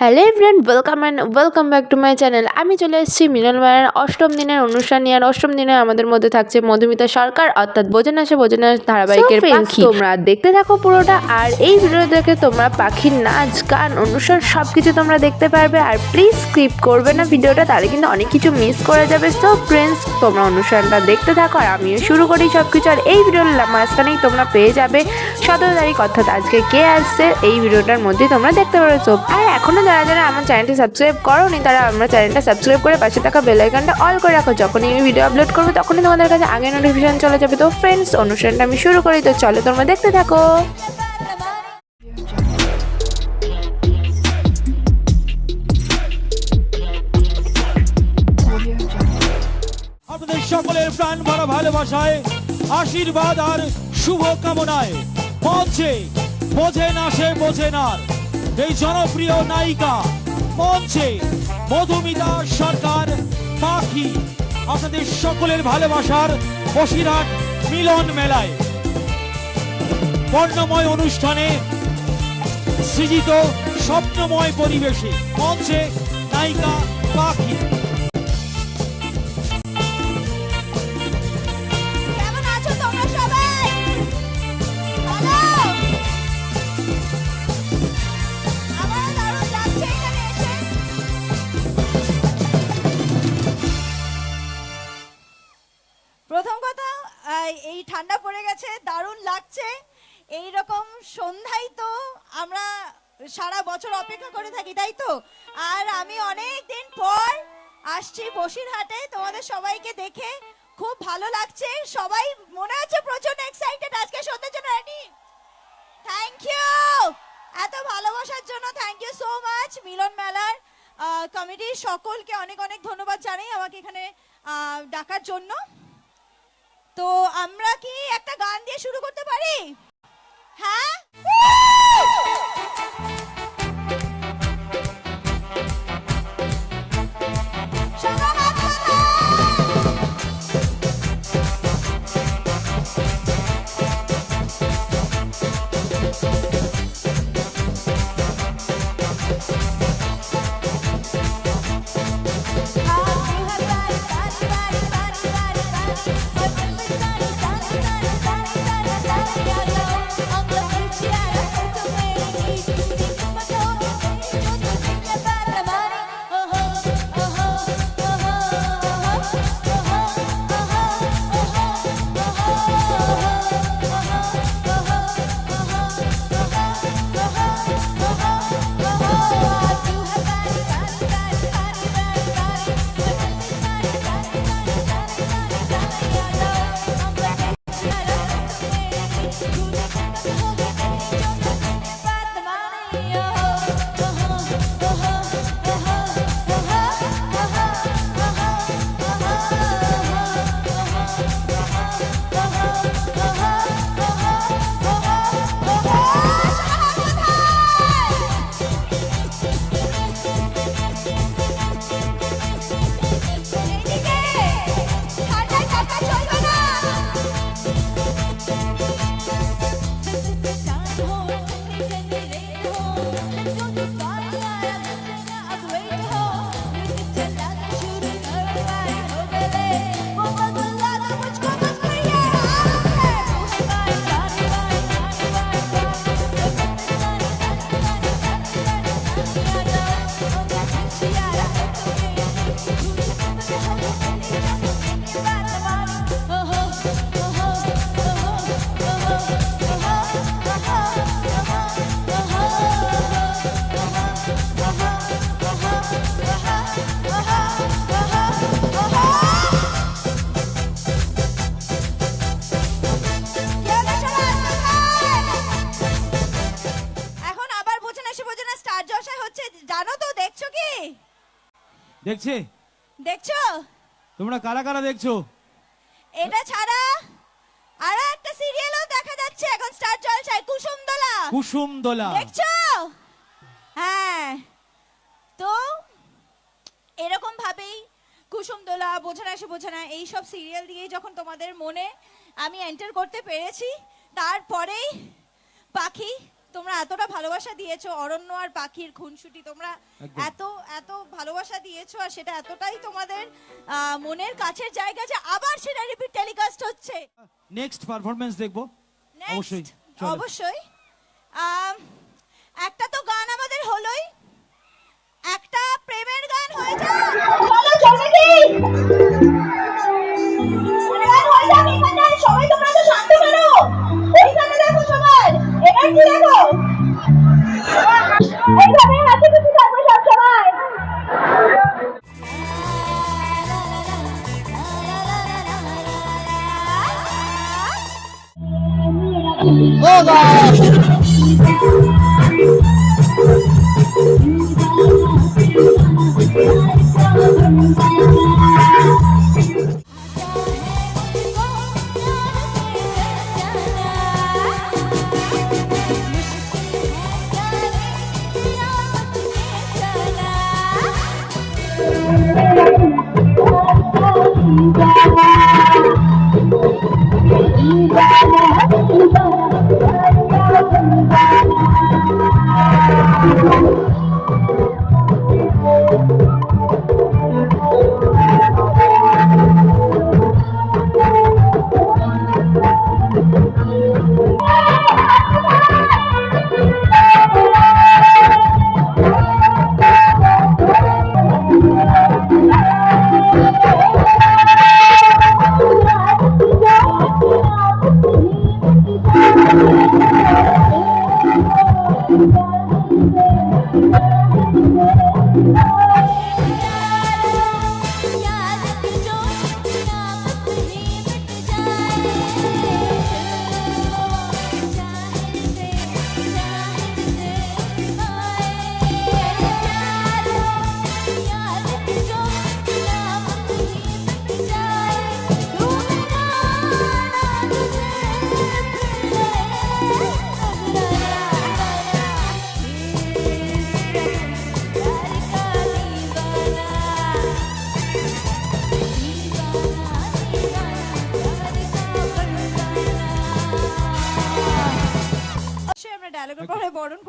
Hello everyone welcome and welcome back to my channel আমি চলে এসেছি মিলন মায়ের অষ্টম দিনের অনুষ্ঠান নিয়ে। আর অষ্টম দিনে আমাদের মধ্যে থাকছে মধুমিতা সরকার অর্থাৎ বোঝে না সে বোঝে না ধারাবাহিকের পাখি। তোমরা দেখতে থাকো পুরোটা। আর এই ভিডিও দেখে তোমরা পাখির নাচ গান অনুষ্ঠান সব কিছু তোমরা দেখতে পারবে। আর প্লিজ স্কিপ করবে না ভিডিওটা তাহলে কিন্তু অনেক কিছু মিস করা যাবে। সো ফ্রেন্ডস তোমরা অনুষ্ঠানটা দেখতে থাকো আর আমিও শুরু করি সব কিছু আর এই ভিডিওর মাঝখানেই তোমরা পেয়ে যাবে সতেরো তারিখ অর্থাৎ আজকে কে আসছে এই ভিডিওটার মধ্যে তোমরা দেখতে পারছ আর এখনও যারা যারা আমার চ্যানেলটি সাবস্ক্রাইব করোনি, তারা আমরা চ্যানেলটা সাবস্ক্রাইব করে পাশে থাকা বেল আইকনটা অল করে রাখো। যখনই আমি ভিডিও আপলোড করব, তখনই তোমাদের কাছে আগে নোটিফিকেশন চলে যাবে। তো ফ্রেন্ডস অনুষ্ঠানটা আমি শুরু করি। তো চলো তোমরা দেখতে থাকো। সকলের প্রাণ ভরা ভালোবাসায় আশীর্বাদ আর শুভ কামনায় মঞ্চে বোঝে না সে বোঝে না এই জনপ্রিয় নায়িকা মঞ্চে মধুমিতা সরকার, পাখি, আপনাদের সকলের ভালোবাসার বসিরহাট মিলন মেলায়। বর্ণময় অনুষ্ঠানে সৃজিত স্বপ্নময় পরিবেশে মঞ্চে নায়িকা পাখি। ঠান্ডা পড়ে গেছে, দারুণ লাগছে। এই রকম সন্ধ্যায় তো আমরা সারা বছর অপেক্ষা করে থাকি, তাই তো? আর আমি অনেক দিন পর আসছি বসিরহাটে, তোমাদের সবাইকে দেখে খুব ভালো লাগছে। সবাই মনে হচ্ছে প্রচণ্ড এক্সাইটেড আজকে সন্ধ্যের জন্য রেডি থ্যাংক ইউ এত ভালোবাসার জন্য থ্যাংক ইউ সো মাচ মিলন মেলার কমিটির সকলকে অনেক অনেক ধন্যবাদ জানাই আমাকে এখানে ডাকার জন্য। তো আমরা কি একটা গান দিয়ে শুরু করতে পারি? হ্যাঁ? দেখছে? দেখছ? তোমরা কারা কারা দেখছ? এটা ছাড়া আরও একটা সিরিয়ালও দেখা যাচ্ছে এখন স্টার জলসায় কুসুম দোলা কুসুম দোলা দেখছ? হ্যাঁ। তো এরকম ভাবেই কুসুম দোলা বোঝে না সে বোঝে না এইসব সিরিয়াল দিয়েই যখন তোমাদের মনে আমি এন্টার করতে পেরেছি তারপরেই এতটা ভালোবাসা দিয়েছ অরণ্য আর পাখির খুনসুটি। তোমরা এত এত ভালোবাসা দিয়েছ আর সেটা এতটাই তোমাদের মনের কাছের জায়গা যে আবার সেটা রিপিট টেলিকাস্ট হচ্ছে। নেক্সট পারফরমেন্স দেখব। অবশ্যই অবশ্যই। একটা তো গান আমাদের হলোই। একটা প্রেমের গান হয়ে যায় সবাই তোমরা তো শান্ত করো ওইখানে দেখো সবাই। এনার্জি দেখো? এইভাবে হাতে খুশি থাকবে সব সময় অবশ্যই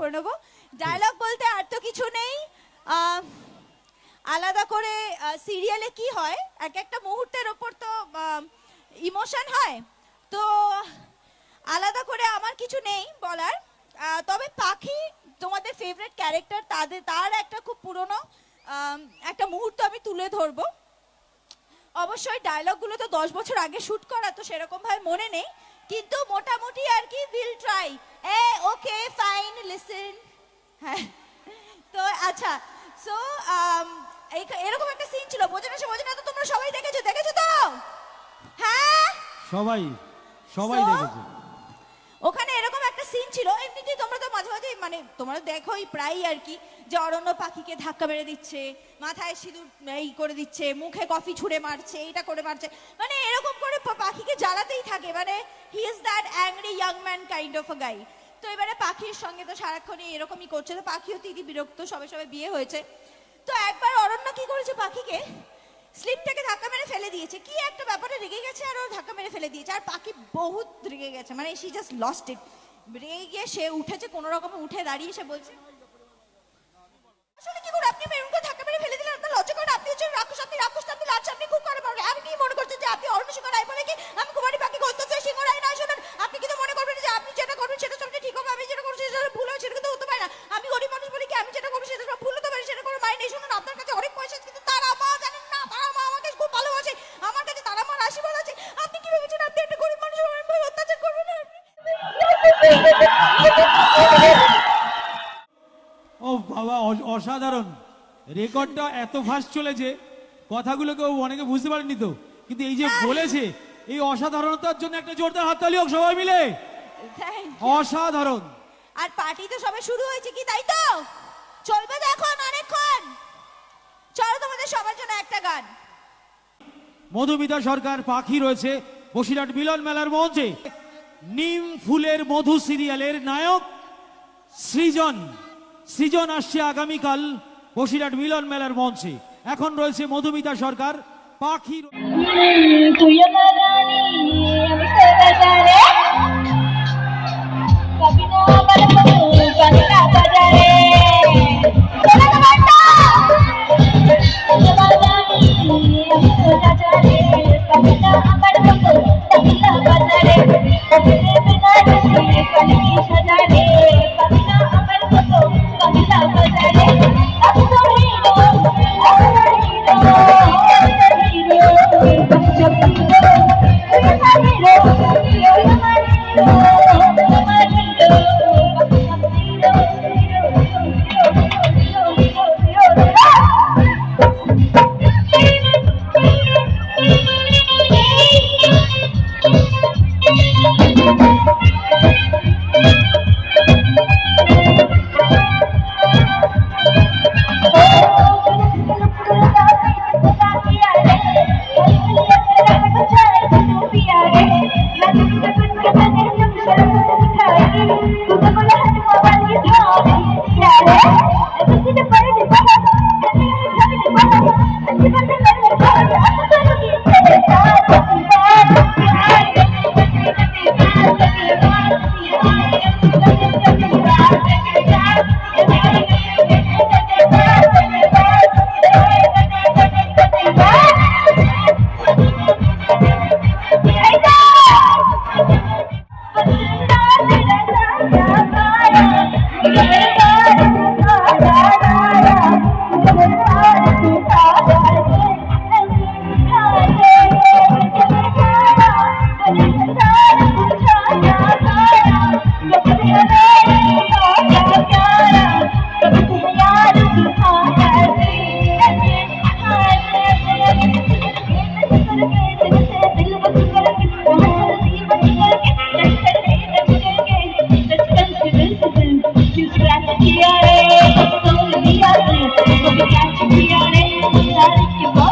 করে নেব। ডায়লগ বলতে আর তো কিছু নেই। আলাদা করে সিরিয়ালে কি হয়, এক একটা মুহূর্তের ওপর তো ইমোশন হয়। তো আলাদা করে আমার কিছু নেই বলার। তবে পাখি তোমাদের ফেভারিট ক্যারেক্টার তাদের, তার একটা খুব পুরনো একটা মুহূর্ত আমি তুলে ধরবো। অবশ্যই ডায়লগগুলো তো দশ বছর আগে শুট করা, তো সেরকম ভাবে মনে নেই। কিন্তু মোটামুটি আর কি will try a okay fine listen হ্যাঁ। তো আচ্ছা সো এরকম একটা সিন ছিল। বোঝে না সে বোঝে না তো তোমরা সবাই দেখেছ দেখেছ তো? হ্যাঁ? সবাই সবাই দেখেছ। ওখানে এরকম সিন ছিল, এমনিতেই তোমরা তো মাঝে মাঝে মানে তোমরা দেখোই প্রায়ই আর কি, যে অরণ্য পাখিকে ধাক্কা মেরে দিচ্ছে, মাথায় সিঁদুর এই করে দিচ্ছে, মুখে কফি ছুঁড়ে মারছে, এটা করে মারছে মানে এরকম করে পাখিকে জ্বালাতেই থাকে মানে he is that angry young man kind of a guy তো এবারে পাখির সঙ্গে তো সারাক্ষণই এরকমই করছে, তো পাখিও তিদি বিরক্ত, সবে সবে বিয়ে হয়েছে। তো একবার অরণ্য কি করেছে পাখিকে? স্লিপটাকে ধাক্কা মেরে ফেলে দিয়েছে। কি একটা ব্যাপারে রেগে গেছে আর ও ধাক্কা মেরে ফেলে দিয়েছে, আর পাখি বহুত রেগে গেছে মানে শি জাস্ট লস্ট ইট রেগে গিয়ে সে উঠেছে কোনো রকমে উঠে দাঁড়িয়ে সে বলছে আসলে কি করে আপনি মেরুনকে ধাক্কা মেরে ফেলে দিলেন আপনার লজ্জা করেন আপনি হচ্ছেন রাক্ষস আপনি রাক্ষস আপনি লাজ আপনি খুব করে পারবেন আপনি কি মনে করছেন যে আপনি অরণ্য সিংহ রায় বলে কি আমি কুমারী পাখি গন্তব্য সিংহ রায় না শুনুন আপনি কিন্তু মনে করবেন যে আপনি যেটা করবেন সেটা সবটা ঠিক হবে আমি যেটা করছি সেটা ভুল হবে সেটা কিন্তু হতে পারে না আমি গরিব মানুষ বলে কি আমি যেটা করব সেটা সব ভুল হতে পারে সেটা কোনো মানে নেই শুনুন আপনার কাছে অনেক পয়সা আছে কিন্তু তারা মা জানেন না তারা মা আমাকে খুব ভালোবাসে আমার কাছে তারা মার আশীর্বাদ আছে আপনি কি ভেবেছেন আপনি একটা গরিব মানুষ আমার উপর অত্যাচার করবেন না ও বাবা অ- অসাধারণ। রেকর্ডটা এত ফাস্ট চলেছে কথাগুলো কেউ অনেকে বুঝতে পারেনি তো। কিন্তু এই যে বলেছে এই অসাধারণতার জন্য একটা জোরদার হাততালি হোক সবাই মিলে। অসাধারণ। আর পার্টি তো সবে শুরু হয়েছে কি তাই তো? চলবে তো এখন অনেকক্ষণ। চলো তোমাদের সবার জন্য একটা গান। মধুমিতা সরকার পাখি রয়েছে বসিরহাট মিলন মেলার মঞ্চে। নিম ফুলের মধু সিরিয়ালের নায়ক সৃজন। সৃজন আসছে আগামীকাল বসিরাট মিলন মেলার মঞ্চে। এখন রয়েছে মধুমিতা সরকার পাখি তুই আমার Thank you. you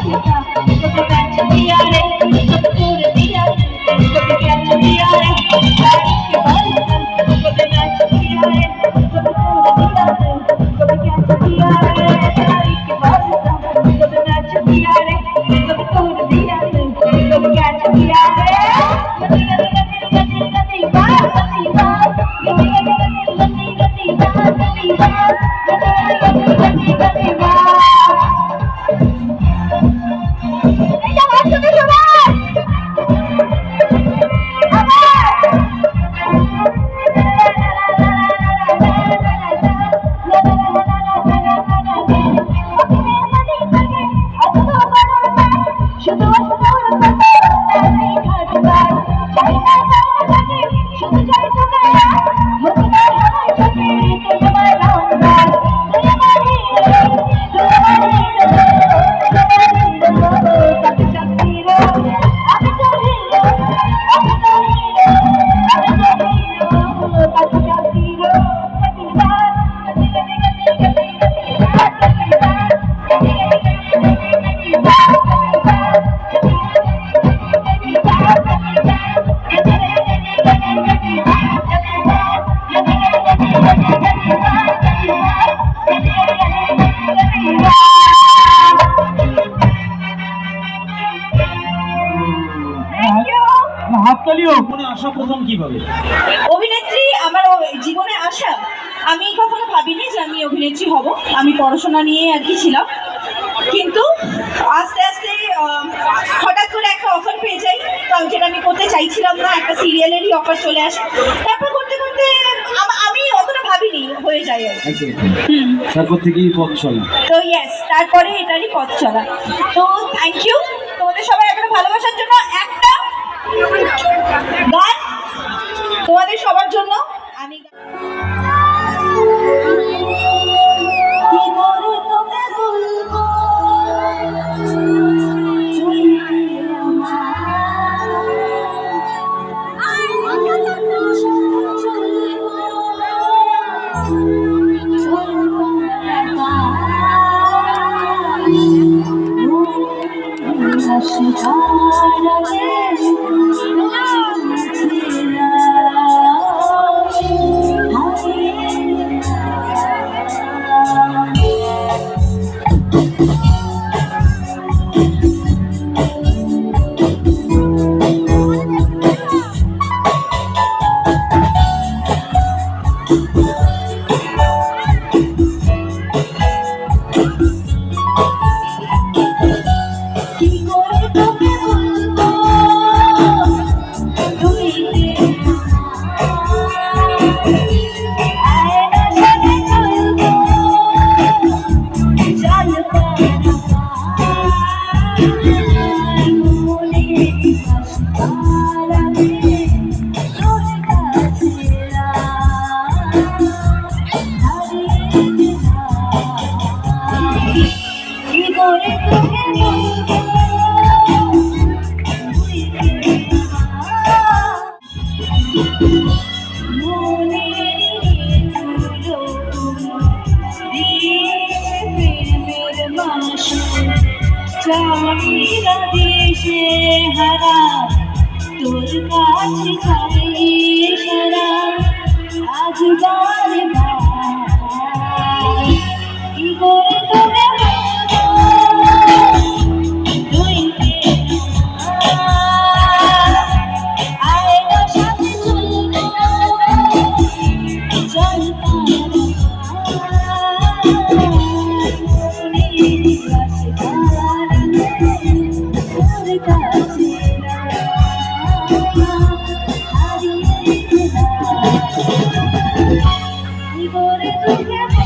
আমি অভিনেত্রী হব। আমি পড়াশোনা নিয়ে আর কি ছিলাম। কিন্তু আস্তে আস্তে হঠাৎ করে একটা অফার পেয়ে যাই। যেটা আমি করতে চাইছিলাম না একটা সিরিয়ালেরই অফার চলে আসে। তারপর করতে করতে আমি অতটা ভাবিনি হয়ে যায় আর কি। তারপর থেকেই পথ চলা। তো ইয়েস তারপরে এটারই পথ চলা। তো থ্যাংক ইউ তোমাদের সবাই এতটা ভালোবাসার জন্য একটা গান তোমাদের সবার জন্য। কাছে চাই সারা আজ ভালো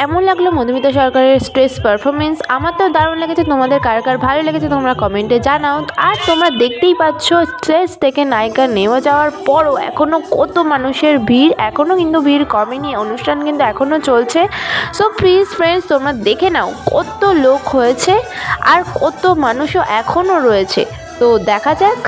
কেমন লাগল মধুমিতা সরকারের স্ট্রেস পারফরমেন্স আমার তো দারুণ লেগেছে। তোমাদের কার কার ভালো লেগেছে তোমরা কমেন্টে জানাও। আর তোমরা দেখতেই পাচ্ছ স্ট্রেস থেকে নায়িকা নেওয়া যাওয়ার পরও এখনও কত মানুষের ভিড় এখনও কিন্তু ভিড় কমেনি, অনুষ্ঠান কিন্তু এখনও চলছে। সো প্লিজ ফ্রেন্ডস তোমরা দেখে নাও কত লোক হয়েছে আর কত মানুষও এখনও রয়েছে। তো দেখা যাক।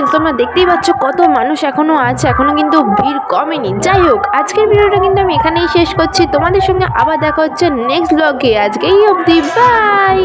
ফ্রেন্ডস তোমরা দেখতেই পাচ্ছ কত মানুষ এখনও আছে এখনও কিন্তু ভিড় কমেনি। যাই হোক, আজকের ভিডিওটা কিন্তু আমি এখানেই শেষ করছি। তোমাদের সঙ্গে আবার দেখা হচ্ছে নেক্সট ব্লগে আজকেই অবধি বাই